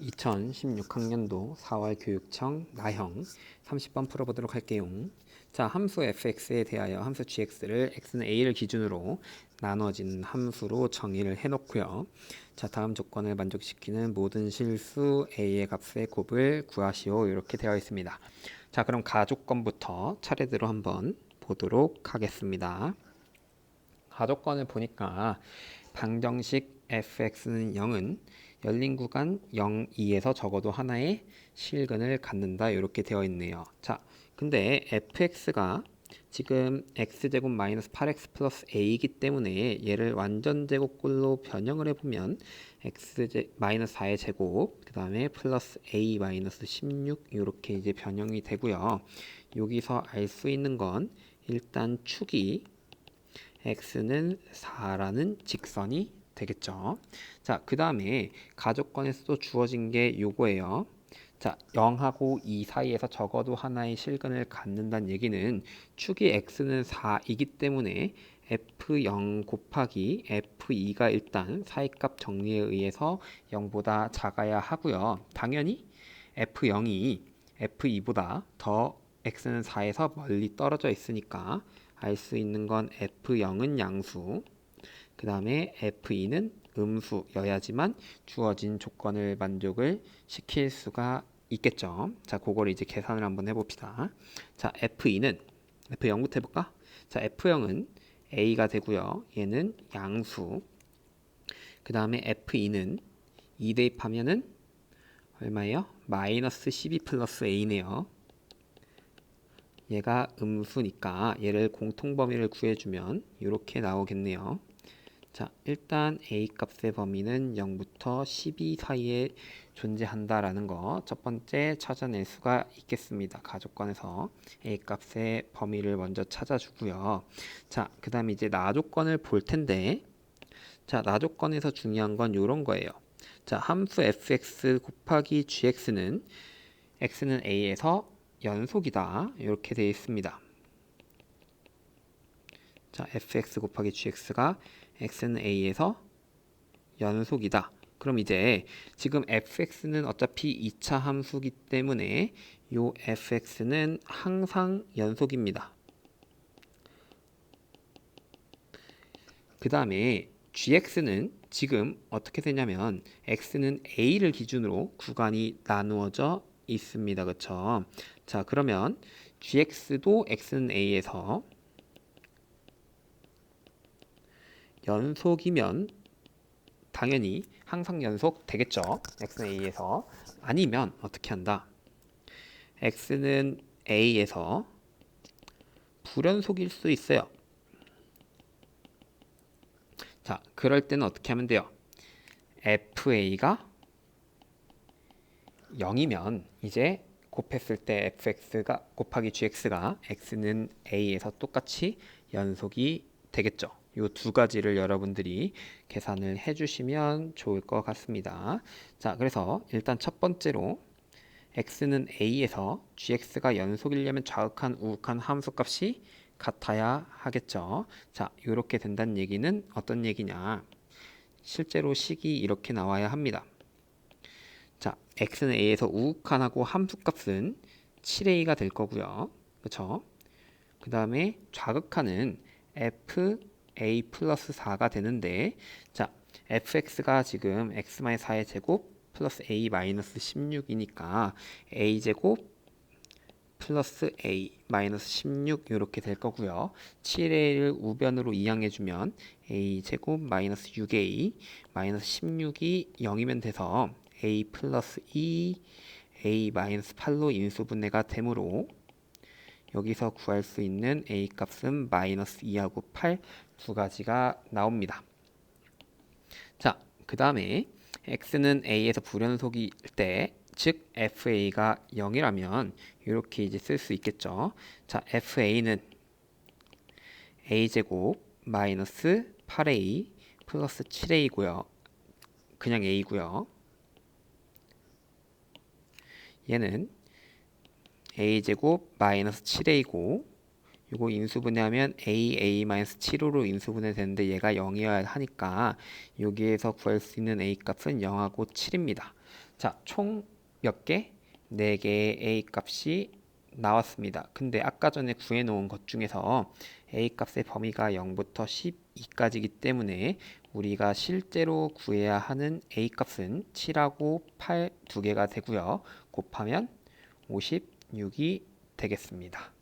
2016학년도 4월 교육청 나형 30번 풀어보도록 할게요. 자, 함수 fx에 대하여 함수 gx를 x는 a를 기준으로 나눠진 함수로 정의를 해놓고요. 자, 다음 조건을 만족시키는 모든 실수 a의 값의 곱을 구하시오 이렇게 되어 있습니다. 자, 그럼 가조건부터 차례대로 한번 보도록 하겠습니다. 가조건을 보니까 방정식 fx는 0은 열린 구간 0, 2에서 적어도 하나의 실근을 갖는다 이렇게 되어 있네요. 자, 근데 fx가 지금 x제곱 마이너스 8x 플러스 a이기 때문에 얘를 완전 제곱꼴로 변형을 해보면 x 제 마이너스 4의 제곱 그 다음에 플러스 a 마이너스 16 이렇게 이제 변형이 되고요. 여기서 알 수 있는 건 일단 축이 x는 4라는 직선이 되겠죠. 자, 그 다음에 가족권에서도 주어진 게 요거예요. 자, 0하고 2 사이에서 적어도 하나의 실근을 갖는다는 얘기는 축이 x는 4이기 때문에 f0 곱하기 f2가 일단 사이값 정리에 의해서 0보다 작아야 하고요. 당연히 f0이 f2보다 더 x는 4에서 멀리 떨어져 있으니까 알 수 있는 건 f0은 양수, 그 다음에 F2는 음수여야지만 주어진 조건을 만족을 시킬 수가 있겠죠. 자, 그거를 이제 계산을 한번 해봅시다. 자, F2는 F0부터 해볼까? 자, F0은 A가 되고요. 얘는 양수. 그 다음에 F2는 2 대입하면은 얼마예요? 마이너스 12 플러스 A네요. 얘가 음수니까 얘를 공통범위를 구해주면 이렇게 나오겠네요. 자, 일단 a 값의 범위는 0부터 12 사이에 존재한다라는 거 첫 번째 찾아낼 수가 있겠습니다. 가족권에서 a 값의 범위를 먼저 찾아주고요. 자, 그 다음에 이제 나조건을 볼 텐데 자, 나조건에서 중요한 건 이런 거예요. 자, 함수 fx 곱하기 gx는 x는 a에서 연속이다. 이렇게 되어 있습니다. 자, fx 곱하기 gx가 x는 a에서 연속이다. 그럼 이제 지금 fx는 어차피 2차 함수기 때문에 요 fx는 항상 연속입니다. 그 다음에 gx는 지금 어떻게 되냐면 x는 a를 기준으로 구간이 나누어져 있습니다. 그렇죠? 자, 그러면 gx도 x는 a에서 연속이면 당연히 항상 연속 되겠죠. x는 a에서 아니면 어떻게 한다? x는 a에서 불연속일 수 있어요. 자, 그럴 때는 어떻게 하면 돼요? fa가 0이면 이제 곱했을 때 fx가 곱하기 gx가 x는 a에서 똑같이 연속이 되겠죠. 이 두 가지를 여러분들이 계산을 해주시면 좋을 것 같습니다. 자, 그래서 일단 첫 번째로 x는 a에서 gx가 연속이려면 좌극한 우극한 함수값이 같아야 하겠죠. 자, 이렇게 된다는 얘기는 어떤 얘기냐? 실제로 식이 이렇게 나와야 합니다. 자, x는 a에서 우극한하고 함수값은 7a가 될 거고요. 그렇죠? 그 다음에 좌극한은 f a 플러스 4가 되는데 자 fx가 지금 x-4의 제곱 플러스 a 마이너스 16이니까 a 제곱 플러스 a 마이너스 16 이렇게 될 거고요. 7a를 우변으로 이항해주면 a 제곱 마이너스 6a 마이너스 16이 0이면 돼서 a 플러스 2 a 마이너스 8로 인수분해가 되므로 여기서 구할 수 있는 a 값은 마이너스 2하고 8 두 가지가 나옵니다. 자, 그 다음에 x는 a에서 불연속일 때, 즉 fa가 0이라면 이렇게 이제 쓸 수 있겠죠. 자, fa는 a제곱 마이너스 8a 플러스 7a고요. 그냥 a고요. 얘는 a제곱 마이너스 7a고 요거 인수분해하면 a a-7호로 인수분해 되는데 얘가 0이어야 하니까 여기에서 구할 수 있는 a 값은 0하고 7입니다. 자, 총 몇 개? 4개의 a 값이 나왔습니다. 근데 아까 전에 구해 놓은 것 중에서 a 값의 범위가 0부터 12까지이기 때문에 우리가 실제로 구해야 하는 a 값은 7하고 8 두 개가 되고요. 곱하면 56이 되겠습니다.